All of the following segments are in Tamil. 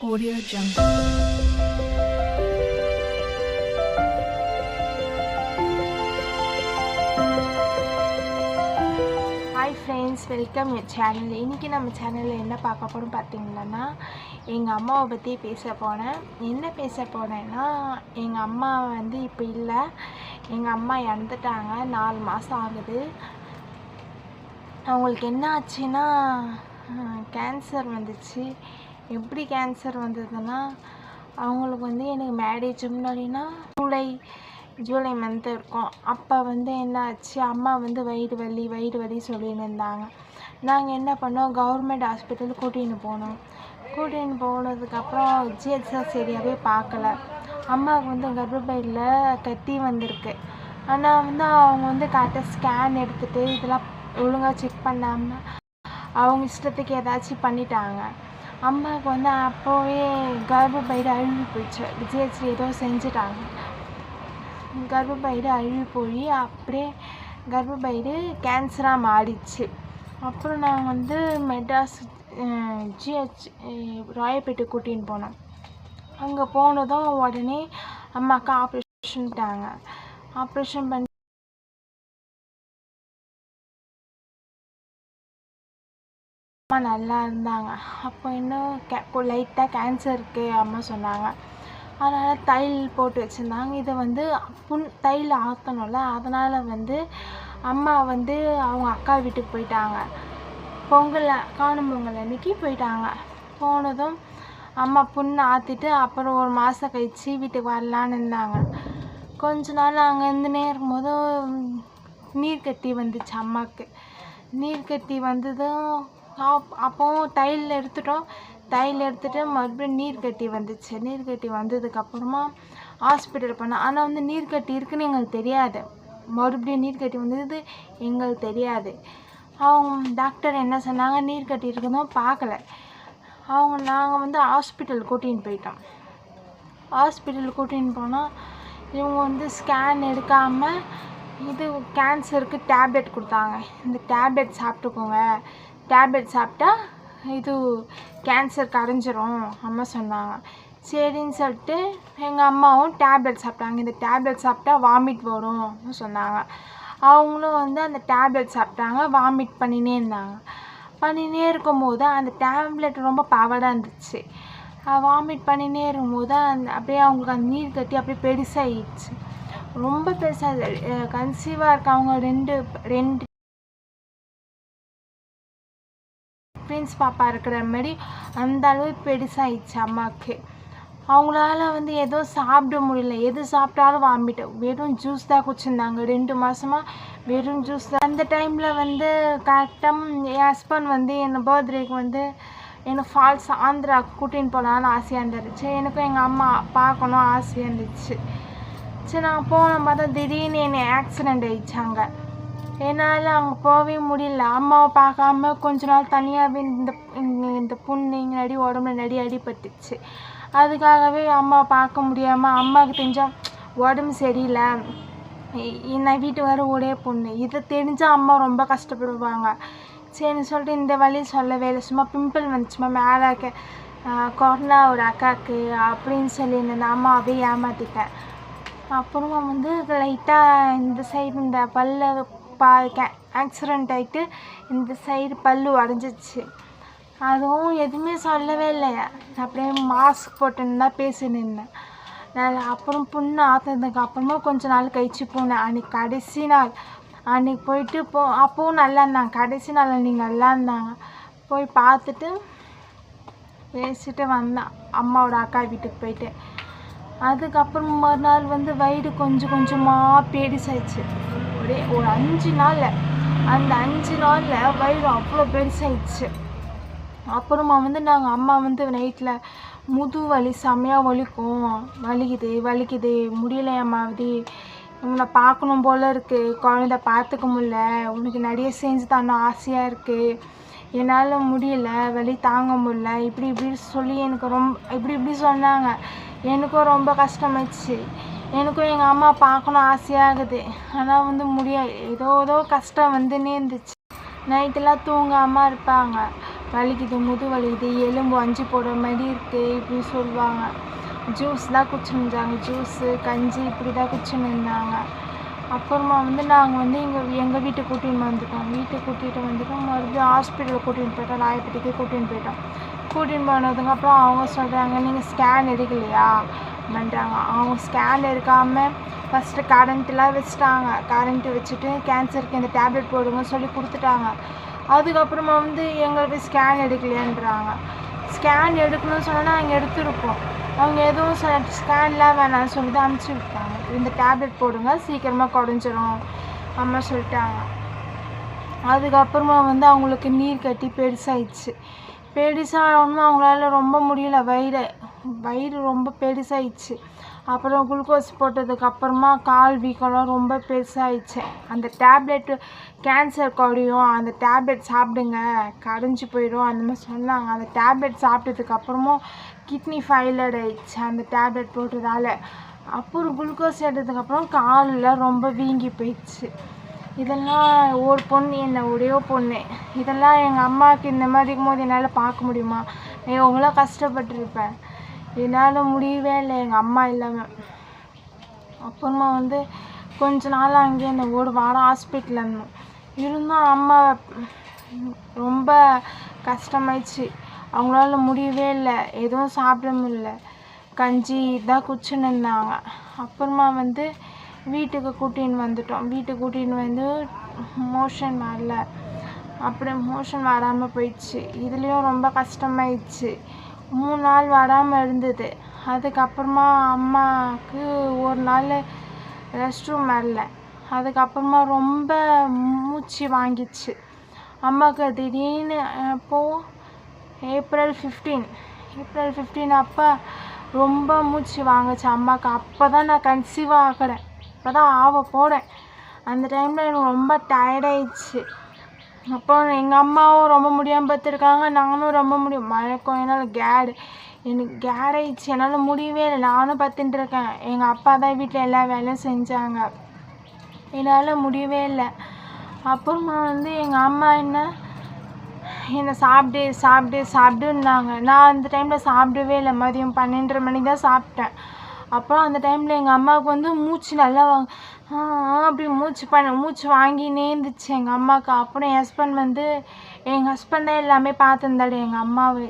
Audio Jungle. Hi friends welcome என் சேனல் இன்றைக்கி நம்ம சேனலில் என்ன பார்க்க போகிறோம் பார்த்தீங்கன்னா எங்கள் அம்மாவை பற்றி பேச போனேன் என்ன பேச போனேன்னா எங்கள் அம்மா வந்து இப்போ இல்லை. எங்கள் அம்மா இறந்துட்டாங்க. நாலு மாதம் ஆகுது. அவங்களுக்கு என்ன ஆச்சுன்னா கேன்சர் வந்துச்சு. எப்படி கேன்சர் வந்ததுன்னா அவங்களுக்கு வந்து எனக்கு மேரேஜ் முன்னாடினா ஜூலை ஜூலை மந்த் இருக்கும். அப்போ வந்து என்ன ஆச்சு அம்மா வந்து வயிறு வலி வயிறு வலி சொல்லின்னு இருந்தாங்க. நாங்கள் என்ன பண்ணோம்? கவர்மெண்ட் ஹாஸ்பிட்டல் கூட்டின்னு போனோம். கூட்டின்னு போனதுக்கப்புறம் ஜிஹெச்எஸ் சரியாகவே பார்க்கல. அம்மாவுக்கு வந்து கர்ப்பப்பையில் கட்டி வந்திருக்கு. ஆனால் வந்து அவங்க வந்து கரெக்டாக ஸ்கேன் எடுத்துகிட்டு இதெல்லாம் ஒழுங்காக செக் பண்ணாமல் அவங்க இஷ்டத்துக்கு ஏதாச்சும் பண்ணிட்டாங்க. அம்மாவுக்கு வந்து அப்போவே கர்ப்பப்பயிறு அழுகி போயிடுச்சு. விஜயஸ்ரீ ஏதோ செஞ்சுட்டாங்க. கர்ப்பப்பையில் அழுகி போய் அப்படியே கர்ப்பப்பையில் கேன்சராக மாறிடுச்சு. அப்புறம் நாங்கள் வந்து மெட்ராஸ் ஜிஹெச் ராயப்பேட்டை கூட்டின்னு போனோம் அங்கே போனதும் உடனே அம்மாவுக்கு ஆப்ரேஷன்ட்டாங்க ஆப்ரேஷன் பண்ணி அம்மா நல்லா இருந்தாங்க. அப்போ இன்னும் கே லைட்டாக கேன்சர் இருக்குது அம்மா சொன்னாங்க. அதனால் தையல் போட்டு வச்சுருந்தாங்க. இதை வந்து புண் தையல் ஆற்றணும்ல அதனால் வந்து அம்மா வந்து அவங்க அக்கா வீட்டுக்கு போயிட்டாங்க. பொங்கல் காணும் பொங்கல் அன்னைக்கு போயிட்டாங்க. போனதும் அம்மா புண்ணு ஆற்றிட்டு அப்புறம் ஒரு மாதம் கழிச்சு வீட்டுக்கு வரலான்னு இருந்தாங்க. கொஞ்ச நாள் அங்கே இருந்துனே இருக்கும்போது நீர் கட்டி வந்துச்சு அம்மாவுக்கு நீர் கட்டி வந்ததும் அப் அப்போவும் தையல் எடுத்துட்டோம். தையல் எடுத்துகிட்டு மறுபடியும் நீர் கட்டி வந்துச்சு. நீர் கட்டி வந்ததுக்கப்புறமா ஹாஸ்பிட்டல் போனோம். ஆனால் வந்து நீர் கட்டி இருக்குன்னு எங்களுக்கு தெரியாது. மறுபடியும் நீர் கட்டி வந்தது எங்களுக்கு தெரியாது. அவங்க டாக்டர் என்ன சொன்னாங்க? நீர் கட்டி இருக்கதும் பார்க்கல. அவங்க நாங்கள் வந்து ஹாஸ்பிட்டல் கூட்டின்னு போயிட்டோம். ஹாஸ்பிட்டல் கூட்டின்னு போனால் இவங்க வந்து ஸ்கேன் எடுக்காமல் இது கேன்சருக்கு டேப்லெட் கொடுத்தாங்க. இந்த டேப்லெட் சாப்பிட்டுக்கோங்க. டேப்லெட் சாப்பிட்டா இது கேன்சர் கரைஞ்சிரும் அம்மா சொன்னாங்க. சரின்னு சொல்லிட்டு எங்கள் அம்மாவும் டேப்லெட் சாப்பிட்டாங்க. இந்த டேப்லெட் சாப்பிட்டா வாமிட் வரும்னு சொன்னாங்க. அவங்களும் வந்து அந்த டேப்லெட் சாப்பிட்டாங்க வாமிட் பண்ணினே இருந்தாங்க. பண்ணினே இருக்கும்போது அந்த டேப்லெட் ரொம்ப பவராக இருந்துச்சு. வாமிட் பண்ணினே இருக்கும்போது அந்த அப்படியே அவங்களுக்கு அந்த நீர் கட்டி அப்படியே பெருசாகிடுச்சு ரொம்ப பெருசாக கன்சீவாக இருக்கவங்க ரெண்டு ரெண்டு ட்வின்ஸ் பாப்பா இருக்கிற மாதிரி அந்த அளவு பெருசாகிடுச்சு அம்மாவுக்கு அவங்களால வந்து எதுவும் சாப்பிட முடியல. எது சாப்பிட்டாலும் வாமிட்டு. வெறும் ஜூஸ் தான் குடிச்சிருந்தாங்க. ரெண்டு மாதமாக வெறும் ஜூஸ் தான். அந்த டைமில் வந்து கரெக்டாக என் ஹஸ்பண்ட் வந்து என் பர்த்டேக்கு வந்து என்னை ஃபால்ஸ் ஆந்திரா கூட்டின்னு போகலான்னு ஆசையாக இருந்துச்சு. எனக்கும் எங்கள் அம்மா பார்க்கணும் ஆசையாக இருந்துச்சு. சரி நான் போன பார்த்தா திடீர்னு என்னை ஆக்சிடெண்ட் ஆயிடுச்சாங்க. என்னால் அங்கே போகவே முடியல. அம்மாவை பார்க்காம கொஞ்ச நாள் தனியாகவே இந்த இந்த- இந்த புண்ணு இங்கே உடம்புல நடி அடிபட்டுச்சு. அதுக்காகவே அம்மாவை பார்க்க முடியாமல் அம்மாவுக்கு தெரிஞ்சால் உடம்பு சரியில்லை. நான் வீட்டு வர ஒரே பொண்ணு. இதை தெரிஞ்சால் அம்மா ரொம்ப கஷ்டப்படுவாங்க. சரின்னு சொல்லிட்டு இந்த வழி சொல்லவே இல்லை. சும்மா பிம்பிள் வந்துச்சுமா மேலே இருக்க கொரோனா ஒரு அக்காவுக்கு அப்படின்னு சொல்லி இந்த அம்மாவே ஏமாற்றிட்டேன் அப்புறமா வந்து லைட்டாக இந்த சைடு இந்த பல்ல பா ஆக்சிடெண்ட் ஆகிட்டு இந்த சைடு பல்லு உடஞ்சிச்சு அதுவும் எதுவுமே சொல்லவே இல்லை. அப்படியே மாஸ்க் போட்டுன்னு தான் பேசின்னு இருந்தேன். நான் அப்புறம் புண்ணு ஆற்றுனதுக்கு அப்புறமா கொஞ்ச நாள் கழிச்சு போனேன். அன்றைக்கி கடைசி நாள். அன்றைக்கி போயிட்டு போ அப்போவும் நல்லா இருந்தாங்க. கடைசி நாள் அன்றைக்கி நல்லா இருந்தாங்க. போய் பார்த்துட்டு பேசிட்டு வந்தேன். அம்மாவோட அக்கா வீட்டுக்கு போயிட்டு. அதுக்கப்புறம் மறுநாள் வந்து வயிறு கொஞ்சம் கொஞ்சமாக பெருசாயிடுச்சு. ஒரே ஒரு அஞ்சு நாளில் அந்த அஞ்சு நாளில் வயிறு அவ்வளோ பெருசாயிடுச்சு. அப்புறமா வந்து நாங்கள் அம்மா வந்து நைட்டில் முது வலி செம்மையாக வலிக்கும். வலிக்குது வலிக்குது. முடியலையாமாவது உன்னை பார்க்கணும் போல் இருக்குது குழந்த பார்த்துக்க முடில உனக்கு நிறைய செஞ்சு தரணும் ஆசையாக இருக்குது என்னால் முடியல. வலி தாங்க முடில இப்படி இப்படி சொல்லி எனக்கு ரொம்ப இப்படி இப்படி சொன்னாங்க. எனக்கும் ரொம்ப கஷ்டமாயிடுச்சு. எனக்கும் எங்கள் அம்மா பார்க்கணும் ஆசையாகுது. ஆனால் வந்து முடியாது ஏதோ ஏதோ கஷ்டம் வந்துன்னே இருந்துச்சு. நைட்டெல்லாம் தூங்காமல் இருப்பாங்க. வலிக்குது முது வலிக்குது எலும்பு அஞ்சு போடுற மாதிரி இருக்குது இப்படி சொல்லுவாங்க. ஜூஸ் தான் குடிச்சுருந்தாங்க ஜூஸு கஞ்சி இப்படி தான் குடிச்சுன்னு இருந்தாங்க. அப்புறமா வந்து நாங்கள் வந்து எங்கள் எங்கள் வீட்டுக்கு கூட்டின்னு வந்துட்டோம். வீட்டை கூட்டிகிட்டு வந்துட்டோம் மறுபடியும் ஹாஸ்பிட்டலில் கூட்டின்னு போயிட்டோம். ராயப்பேட்டைக்கு கூட்டின்னு போயிட்டோம். கூட்டின்னு போனதுக்கப்புறம் அவங்க சொல்கிறாங்க நீங்கள் ஸ்கேன் எடுக்கலையா? பண்ணுறாங்க அவங்க ஸ்கேன் எடுக்காமல் ஃபஸ்ட்டு கரண்ட்டுலாம் வச்சுட்டாங்க. கரண்ட்டு வச்சுட்டு கேன்சருக்கு இந்த டேப்லெட் போடுங்கன்னு சொல்லி கொடுத்துட்டாங்க. அதுக்கப்புறமா வந்து எங்களுக்கு ஸ்கேன் எடுக்கலையான்றாங்க. ஸ்கேன் எடுக்கணும்னு சொன்னால் நாங்கள் எடுத்துருப்போம். அவங்க எதுவும் சில ஸ்கேன்லாம் வேணாம்னு சொல்லிட்டு அனுப்பிச்சி விட்டாங்க. இந்த டேப்லெட் போடுங்க சீக்கிரமாக குறைஞ்சிரும். அம்மா சொல்லிட்டாங்க. அதுக்கப்புறமா வந்து அவங்களுக்கு நீர் கட்டி பெருசாயிடுச்சு. பெருசாகணும் அவங்களால ரொம்ப முடியல. வயிறு வயிறு ரொம்ப பெருசாகிடுச்சு அப்புறம் குளுக்கோஸ் போட்டதுக்கப்புறமா கால் வீக்கம்லாம் ரொம்ப பெருசாகிடுச்சு அந்த டேப்லெட்டு கேன்சர் குறையும் அந்த டேப்லெட் சாப்பிடுங்க கரைஞ்சி போயிடும் அந்த மாதிரி சொன்னாங்க. அந்த டேப்லெட் சாப்பிட்டதுக்கப்புறமும் கிட்னி ஃபைலட் ஆயிடுச்சு அந்த டேப்லெட் போட்டதால். அப்புறம் குளுக்கோஸ் எடுத்ததுக்கப்புறம் காலில் ரொம்ப வீங்கி போயிடுச்சு. இதெல்லாம் ஒரு பொண்ணு என்னை ஒரே பொண்ணு. இதெல்லாம் எங்கள் அம்மாவுக்கு இந்த மாதிரி இருக்கும்போது என்னால் பார்க்க முடியுமா? நான் எவ்வளோ கஷ்டப்பட்டிருப்பேன். என்னால் முடியவே இல்லை எங்கள் அம்மா இல்லாமல் அப்புறமா வந்து கொஞ்ச நாள் அங்கேயே இந்த ஒரு வாரம் ஹாஸ்பிட்டலில் இருந்தோம். இருந்தும் அம்மா ரொம்ப கஷ்டமாயிடுச்சு. அவங்களால முடியவே இல்லை எதுவும் சாப்பிட முடியல கஞ்சி இதான் குடிச்சுன்னு இருந்தாங்க. அப்புறமா வந்து வீட்டுக்கு கூட்டின்னு வந்துட்டோம். வீட்டுக்கு கூட்டின்னு வந்து மோஷன் வரல. அப்படி மோஷன் வராமல் போயிடுச்சு. இதுலேயும் ரொம்ப கஷ்டமாயிடுச்சு. மூணு நாள் வராமல் இருந்தது. அதுக்கப்புறமா அம்மாவுக்கு ஒரு நாள் ரெஸ்ட் ரூம் வரல. அதுக்கப்புறமா ரொம்ப மூச்சு வாங்கிச்சு அம்மாவுக்கு திடீர்னு அப்போது ஏப்ரல் ஃபிஃப்டீன் ஏப்ரல் ஃபிஃப்டீன் அப்போ ரொம்ப மூச்சு வாங்குச்சு அம்மாவுக்கு அப்போ தான் நான் கன்சீவ் ஆகிறேன். இப்போ தான் ஆவ போகிறேன் அந்த டைமில் எனக்கு ரொம்ப டயர்டாயிடுச்சு அப்போ எங்கள் அம்மாவும் ரொம்ப முடியாமல் பார்த்துருக்காங்க நானும் ரொம்ப முடியும். மயக்கம் என்னால் கேடு எனக்கு கேடாயிடுச்சு என்னால் முடியவே இல்லை. நானும் பார்த்துட்டு இருக்கேன். எங்கள் அப்பா தான் வீட்டில் எல்லா வேலையும் செஞ்சாங்க. என்னால் முடியவே இல்லை. அப்புறமா வந்து எங்கள் அம்மா என்ன என்னை சாப்பிடு சாப்பிடு சாப்பிடுன்னாங்க. நான் அந்த டைமில் சாப்பிடவே இல்லை. மதியம் பன்னெண்டரை மணிக்கு தான் சாப்பிட்டேன். அப்புறம் அந்த டைமில் எங்கள் அம்மாவுக்கு வந்து மூச்சு நல்லா வாங்க அப்படி மூச்சு பண்ண மூச்சு வாங்கினே இருந்துச்சு எங்கள் அம்மாவுக்கு. அப்புறம் என் ஹஸ்பண்ட் வந்து எங்கள் ஹஸ்பண்ட் தான் எல்லாமே பார்த்துருந்தாரு. எங்கள் அம்மாவை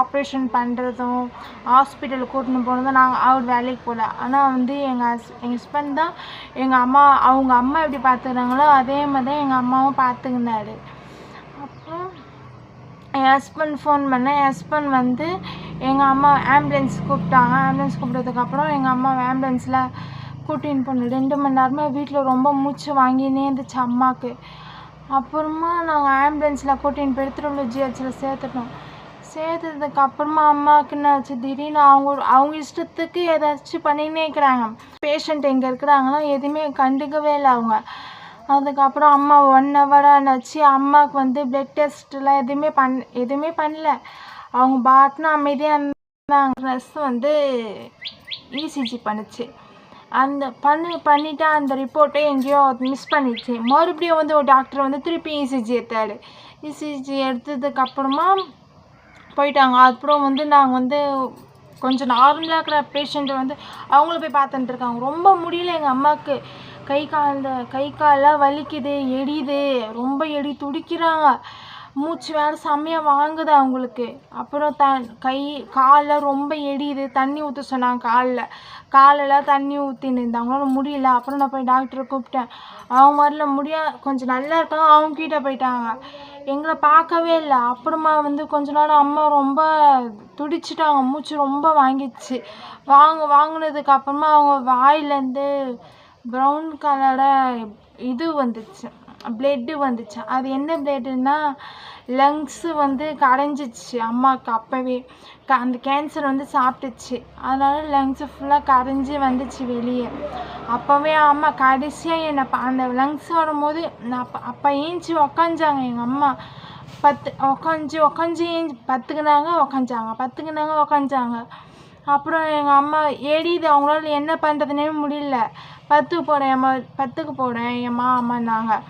ஆப்ரேஷன் பண்ணுறதும் ஹாஸ்பிட்டலுக்கு கூட்டின்னு போனதும் நாங்கள் அவர் வேலைக்கு போகல ஆனால் வந்து எங்கள் ஹஸ் எங்கள் ஹஸ்பண்ட் தான் எங்கள் அம்மா அவங்க அம்மா எப்படி பார்த்துக்கிறாங்களோ அதே மாதிரி தான் எங்கள் அம்மாவும் பார்த்துக்கினாரு. அப்புறம் என் ஹஸ்பண்ட் ஃபோன் பண்ணேன் என் ஹஸ்பண்ட் வந்து எங்கள் அம்மா ஆம்புலன்ஸ் கூப்பிட்டாங்க. ஆம்புலன்ஸ் கூப்பிட்டதுக்கப்புறம் எங்கள் அம்மா ஆம்புலன்ஸில் கூட்டின்னு போனோம் ரெண்டு மணி நேரமாக வீட்டில் ரொம்ப மூச்சு வாங்கினே இருந்துச்சு அம்மாவுக்கு அப்புறமா நாங்கள் ஆம்புலன்ஸில் கூட்டின்னு போய் திருவள்ளூர் ஜிஹெச்சில் சேர்த்துட்டோம். சேர்த்ததுக்கு அப்புறமா அம்மாவுக்கு என்ன ஆச்சு? திடீர்னு அவங்க அவங்க இஷ்டத்துக்கு ஏதாச்சும் பண்ணினே இருக்கிறாங்க. பேஷண்ட் எங்கே இருக்கிறாங்கன்னா எதுவுமே கண்டுக்கவே இல்லை அவங்க. அதுக்கப்புறம் அம்மா ஒன் ஹவராக ஆச்சு அம்மாவுக்கு வந்து பிளட் டெஸ்ட்லாம் எதுவுமே பண் எதுவுமே பண்ணல. அவங்க பாட்டுன்னு அமைதியாக இருந்தாங்க. நர்ஸ் வந்து இசிஜி பண்ணுச்சு. அந்த பண்ணி பண்ணிவிட்டு அந்த ரிப்போர்ட்டை எங்கேயோ மிஸ் பண்ணிடுச்சு. மறுபடியும் வந்து ஒரு டாக்டர் வந்து திருப்பி இசிஜி எடுத்தாரு. இசிஜி எடுத்ததுக்கப்புறமா போயிட்டாங்க. அப்புறம் வந்து நாங்கள் வந்து கொஞ்சம் நார்மலாக இருக்கிற பேஷண்ட்டை வந்து அவங்கள போய் பார்த்துட்டு இருக்காங்க. ரொம்ப முடியல எங்கள் அம்மாவுக்கு கை கால் கை காலெலாம் வலிக்குது எரியுது. ரொம்ப எடி துடிக்கிறாங்க. மூச்சு வேறு செம்மையாக வாங்குது அவங்களுக்கு. அப்புறம் த கை காலில் ரொம்ப எரியுது. தண்ணி ஊற்ற சொன்னாங்க காலில். காலெல்லாம் தண்ணி ஊற்றின்னு இருந்தாங்களோ முடியல. அப்புறம் நான் போய் டாக்டரை கூப்பிட்டேன். அவங்க வரல. முடியா கொஞ்சம் நல்லா இருக்காங்க அவங்க கிட்ட போயிட்டாங்க. எங்களை பார்க்கவே இல்லை. அப்புறமா வந்து கொஞ்ச நாள் அம்மா ரொம்ப துடிச்சிட்டாங்க. மூச்சு ரொம்ப வாங்கிடுச்சு. வாங்க வாங்கினதுக்கு அப்புறமா அவங்க வாயிலேருந்து ப்ரௌன் கலராக இது வந்துச்சு. பிளட்டு வந்துச்சு. அது என்ன பிளட்டுன்னா லங்ஸு வந்து கரைஞ்சிச்சு அம்மாவுக்கு அப்போவே. க அந்த கேன்சர் வந்து சாப்பிட்டுச்சு. அதனால் லங்ஸு ஃபுல்லாக கரைஞ்சி வந்துச்சு வெளியே. அப்போவே அம்மா கடைசியாக என்னை அந்த லங்ஸ் வரும்போது நான் அப்போ அப்போ ஏஞ்சி உக்காஞ்சாங்க எங்கள் அம்மா. பத்து உக்காஞ்சி உக்காஞ்சி ஏஞ்சி பத்துக்குனாங்க உக்காஞ்சாங்க. பத்துக்குனாங்க உக்காஞ்சாங்க. அப்புறம் எங்கள் அம்மா ஏடிது அவங்களால என்ன பண்ணுறதுனே முடியல. பத்துக்கு போகிறேன் அம்மா. பத்துக்கு போகிறேன் ஏம்மா அம்மான்னாங்க.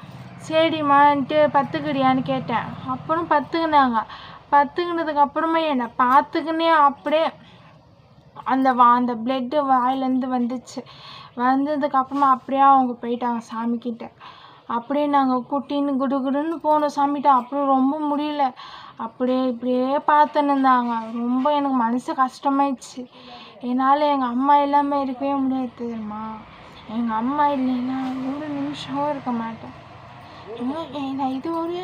சரிம்மான்ட்டு பத்துக்கிறியான்னு கேட்டேன். அப்புறம் பத்துக்குனாங்க. பத்துக்கினதுக்கு அப்புறமா என்னை பார்த்துக்கினே அப்படியே அந்த வா அந்த பிளட்டு வாயிலேருந்து வந்துச்சு. வந்ததுக்கு அப்புறமா அப்படியே அவங்க போயிட்டாங்க சாமிக்கிட்ட. அப்படியே நாங்கள் குட்டின்னு குடு குடுன்னு போனோம் சாமிகிட்ட. அப்புறம் ரொம்ப முடியல. அப்படியே இப்படியே பார்த்துன்னு இருந்தாங்க. ரொம்ப எனக்கு மனசு கஷ்டமாயிடுச்சு. என்னால் எங்கள் அம்மா இல்லாமல் இருக்கவே முடியாது தெரியுமா? எங்கள் அம்மா இல்லைன்னா ஒரு நிமிஷமும் இருக்க மாட்டேன். நான் இது ஒரு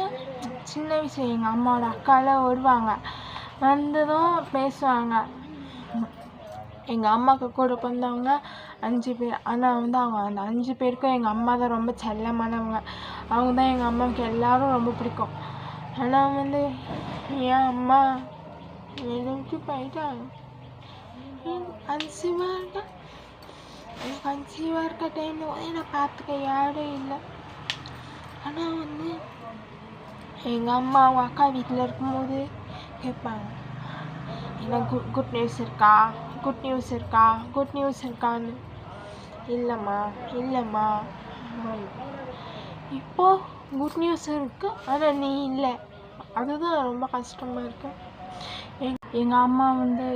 சின்ன விஷயம் எங்கள் அம்மாவோட அக்காலாம் வருவாங்க வந்ததும் பேசுவாங்க. எங்கள் அம்மாவுக்கு கூட பிறந்தவங்க அஞ்சு பேர். ஆனால் வந்து அவங்க அந்த அஞ்சு பேருக்கும் எங்கள் அம்மா தான் ரொம்ப செல்லமானவங்க. அவங்க தான் எங்கள் அம்மாவுக்கு எல்லோரும் ரொம்ப பிடிக்கும். ஆனால் வந்து என் அம்மா எழுதி போயிட்டாங்க. கன்சீவாக இருக்க எனக்கு கன்சீவாக இருக்க டைமில் என்னை பார்த்துக்க யாரும் இல்லை. ஆனால் வந்து எங்கள் அம்மா அவங்க அக்கா வீட்டில் இருக்கும்போது கேட்பாங்க. என்ன குட் குட் நியூஸ் இருக்கா? குட் நியூஸ் இருக்கா? குட் நியூஸ் இருக்கான்னு. இல்லைம்மா இல்லைம்மா. இப்போ குட் நியூஸ் இருக்கு ஆனால் நீ இல்லை. அதுதான் ரொம்ப கஷ்டமாக இருக்கு. எங் எங்கள் அம்மா வந்து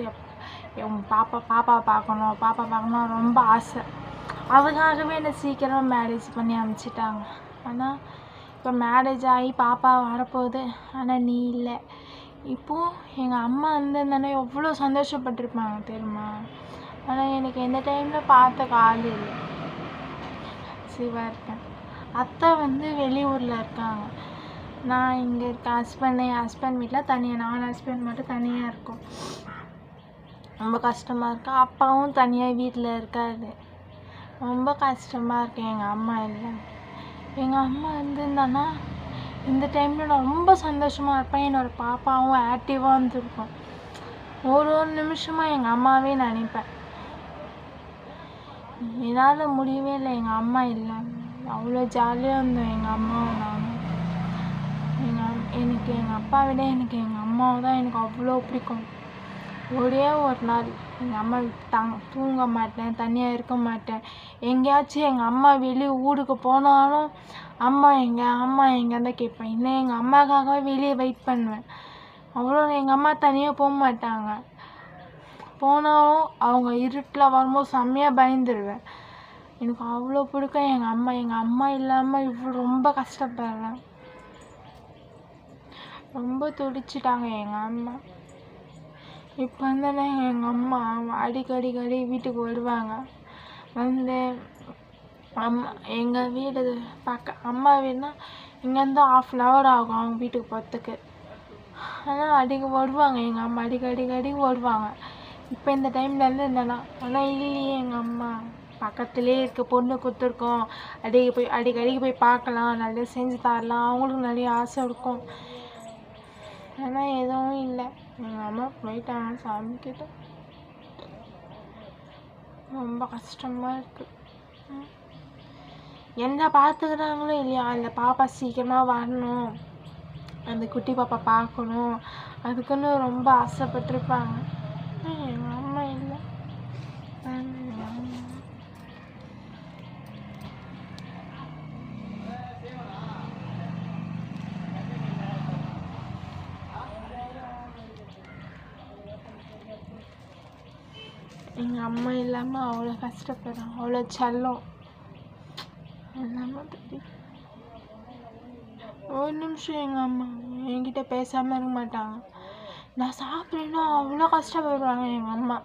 என் பாப்பா பாப்பா பார்க்கணும் பாப்பா பார்க்கணும் ரொம்ப ஆசை. அதுக்காகவே என்னை சீக்கிரம் மேரேஜ் பண்ணி அனுப்பிச்சிட்டாங்க ஆனால் இப்போ மேரேஜ் ஆகி பாப்பா வரப்போகுது. ஆனால் நீ இல்லை. இப்போது எங்கள் அம்மா இருந்திருந்தானே எவ்வளோ சந்தோஷப்பட்டிருப்பாங்க தெரியுமா? ஆனால் எனக்கு எந்த டைமில் பார்த்த ஆள் இல்லை. சிவா இருக்கேன். அத்தை வந்து வெளியூரில் இருக்காங்க. நான் இங்கே இருக்கேன் ஹஸ்பண்ட் என் ஹஸ்பண்ட் வீட்டில் தனியாக நான் ஹஸ்பண்ட் மட்டும் தனியாக இருக்கோம். ரொம்ப கஷ்டமாக இருக்கு. அப்பாவும் தனியாக வீட்டில் இருக்காரு. ரொம்ப கஷ்டமாக இருக்கு எங்கள் அம்மா இல்லை எங்கள் அம்மா இருந்திருந்தானா இந்த டைமில் நான் ரொம்ப சந்தோஷமாக இருப்பேன். என்னோடய பாப்பாவும் ஆக்டிவாக இருந்திருக்கும். ஒரு ஒரு நிமிஷமாக எங்கள் அம்மாவே நினைப்பேன். என்னால் முடியவே இல்லை. எங்கள் அம்மா இல்லை. அவ்வளோ ஜாலியாக இருந்தோம் எங்கள் அம்மாவும் நானும். எங்கள் எனக்கு எங்கள் அப்பா விட எனக்கு எங்கள் அம்மாவை தான் எனக்கு அவ்வளோ பிடிக்கும். ஒரே ஒரு நாள். எங்கள் அம்மா தங் தூங்க மாட்டேன் தனியாக இருக்க மாட்டேன். எங்கேயாச்சும் எங்கள் அம்மா வெளியே ஊருக்கு போனாலும் அம்மா எங்கே அம்மா எங்கேன்னு தான் கேட்பேன். இல்லை எங்கள் அம்மாக்காகவே வெளியே வெயிட் பண்ணுவேன். அவ்வளோ எங்கள் அம்மா தனியாக போக மாட்டாங்க. போனாலும் அவங்க இருட்டில் வரும்போது செம்மையாக பயந்துருவேன். எனக்கு அவ்வளோ பிடிக்கும் எங்கள் அம்மா. எங்கள் அம்மா இல்லாமல் இவ்வளோ ரொம்ப கஷ்டப்படுறேன். ரொம்ப துடிச்சிட்டாங்க எங்கள் அம்மா. இப்போ வந்து எங்கள் அம்மா அடிக்கடி அடிக்கடி வீட்டுக்கு வருவாங்க. வந்து அம்மா எங்கள் வீடு பக்க அம்மா வீடுனா இங்கேருந்து ஆஃப் அன் ஹவர் ஆகும் அவங்க வீட்டுக்கு போகிறதுக்கு ஆனால் அடிக்க வருவாங்க. எங்கள் அம்மா அடிக்கடி அடிக்கடி வருவாங்க. இப்போ இந்த டைமில் இருந்து என்னன்னா ஆனால் இல்லையே எங்கள் அம்மா. பக்கத்துலேயே இருக்க பொண்ணு கொடுத்துருக்கோம். அடிக்க போய் அடிக்கடிக்கு போய் பார்க்கலாம். நல்லா செஞ்சு தரலாம். அவங்களுக்கு நிறைய ஆசை இருக்கும். ஆனால் எதுவும் இல்லை. எங்கள் அம்மா போயிட்டாங்க. சாமி கிட்ட ரொம்ப கஷ்டமாக இருக்குது என்ன பார்த்துக்கிறாங்களோ இல்லையா? அந்த பாப்பா சீக்கிரமாக வரணும். அந்த குட்டி பாப்பா பார்க்கணும் அதுக்குன்னு ரொம்ப ஆசைப்பட்டிருப்பாங்க ஆனால் எங்கள் அம்மா இல்லை எங்கள் அம்மா எங்கள் அம்மா இல்லாமல் அவ்வளோ கஷ்டப்படுறேன். அவ்வளோ செல்லம். எல்லாமே ஒரு நிமிஷம் எங்கள் அம்மா என்கிட்ட பேசாமல் இருக்க மாட்டாங்க. நான் சாப்பிட்றேன்னா அவ்வளோ கஷ்டப்படுவாங்க எங்கள் அம்மா.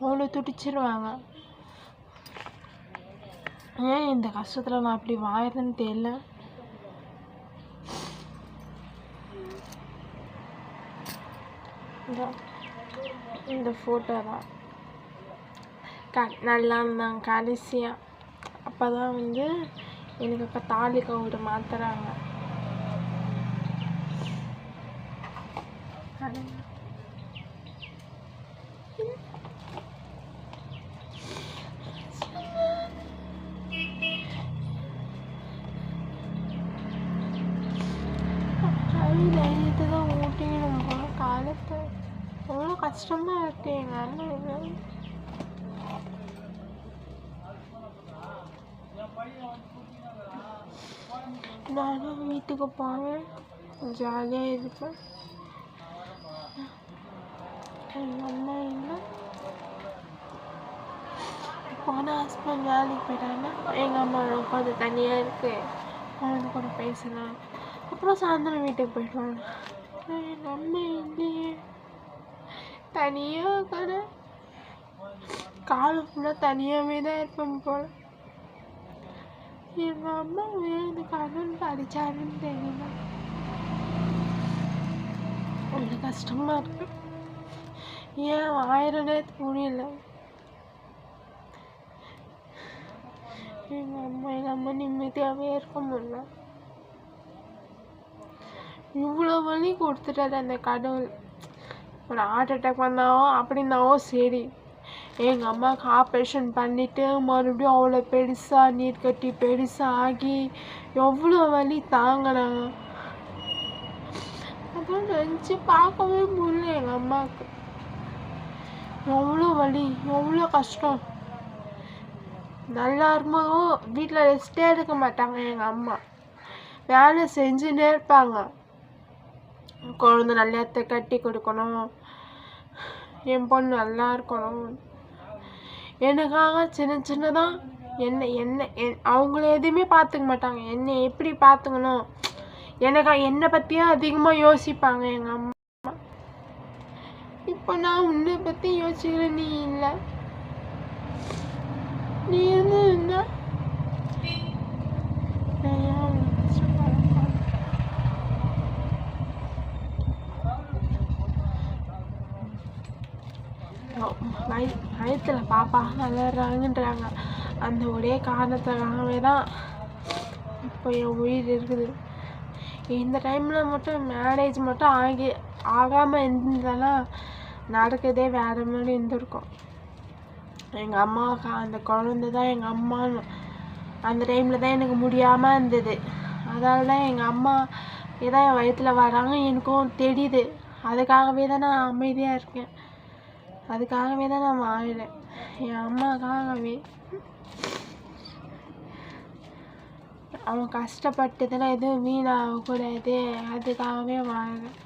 அவ்வளோ துடிச்சிருவாங்க. ஏன் இந்த கஷ்டத்தில் நான் அப்படி வாழறேன்னு தெரியல. இந்த இந்த ஃபோட்டோ தான். க நல்லா இருந்தாங்க கடைசியாக அப்போ தான் வந்து எனக்கு இப்போ தாலி கவுடு மாற்றுறாங்க அது கையில் எழுதி தான் ஊட்டிக்கணும் போல காலத்தை எவ்வளோ கஷ்டமாக இருக்கு எங்கள் அண்ணன் இது நானும் வீட்டுக்கு போவேன் ஜாலியாக இருப்பேன் எங்கள் அம்மா இல்லை போனால் ஹஸ்பண்ட் வேலைக்கு போயிட்டாங்கன்னா எங்கள் அம்மா உட்காந்து தனியாக இருக்கு குழந்தை கூட பேசலாம் அப்புறம் சாயந்தரம் வீட்டுக்கு போயிடுவாங்க எங்கள் அம்மா இல்லையே தனியாக கடை காலம் ஃபுல்லாக தனியாகவே தான் இருப்பேன் போல் எங்கள் அம்மா ஏன் இந்த கடன் படித்தாருன்னு தெரியல கொஞ்சம் கஷ்டமாக இருக்கு ஏன் ஆயிரமே புரியல எங்கள் அம்மா எங்கள் அம்மா நிம்மதியாகவே இருக்க முடியல இவ்வளோ வழி கொடுத்துட்டாரு அந்த கடவுள். ஒரு ஹார்ட் அட்டாக் வந்தாவோ அப்படின்னாவோ சரி. எங்கள் அம்மாவுக்கு ஆப்ரேஷன் பண்ணிவிட்டு மறுபடியும் அவ்வளோ பெருசாக நீர் கட்டி பெருசாக ஆகி எவ்வளோ வலி தாங்கினாங்க அப்புறம் நினச்சி பார்க்கவே முடியல எங்கள் அம்மாவுக்கு எவ்வளோ வலி எவ்வளோ கஷ்டம். நல்லா இருக்கும்போதோ வீட்டில் ரெஸ்ட்டே எடுக்க மாட்டாங்க எங்கள் அம்மா. வேலை செஞ்சுட்டே இருப்பாங்க. குழந்த நல்லா கட்டி கொடுக்கணும். என் பொண்ணு நல்லா இருக்கணும். எனக்காக சின்ன சின்னதாக என்ன என்ன என் அவங்கள எதுவுமே பார்த்துக்க மாட்டாங்க. என்னை எப்படி பார்த்துக்கணும்? எனக்காக என்னை பற்றியும் அதிகமாக யோசிப்பாங்க எங்கள் அம்மா. இப்போ நான் உன்னை பற்றி யோசிக்கிறேன் நீ இல்லை. நீ இருந்திருந்தா நான் ஏன் உன்னை கஷ்டப்பட வய பாப்பா வளர்றாங்கன்றாங்க அந்த ஒரே காரணத்துக்காகவே தான் இப்போ என் உயிர் இருக்குது. இந்த டைமில் மட்டும் மேரேஜ் மட்டும் ஆகி ஆகாமல் இருந்ததுன்னா நடக்கிறதே வேறு மாதிரி இருந்திருக்கும். எங்கள் அம்மாவுக்கு அந்த குழந்தை தான் எங்கள் அம்மான்னு அந்த டைமில் தான் எனக்கு முடியாமல் இருந்தது. அதால் தான் எங்கள் அம்மா இதான் என் வயிற்றில் வராங்க எனக்கும் தெரியுது. அதுக்காகவே தான் நான் அமைதியாக இருக்கேன். அதுக்காகவே தான் நான் வாழ்கிறேன் என் அம்மாக்காகவே. அவன் கஷ்டப்பட்டதெல்லாம் எதுவும் வீணாகக்கூடாது. அதுக்காகவே வாழ்கிறேன்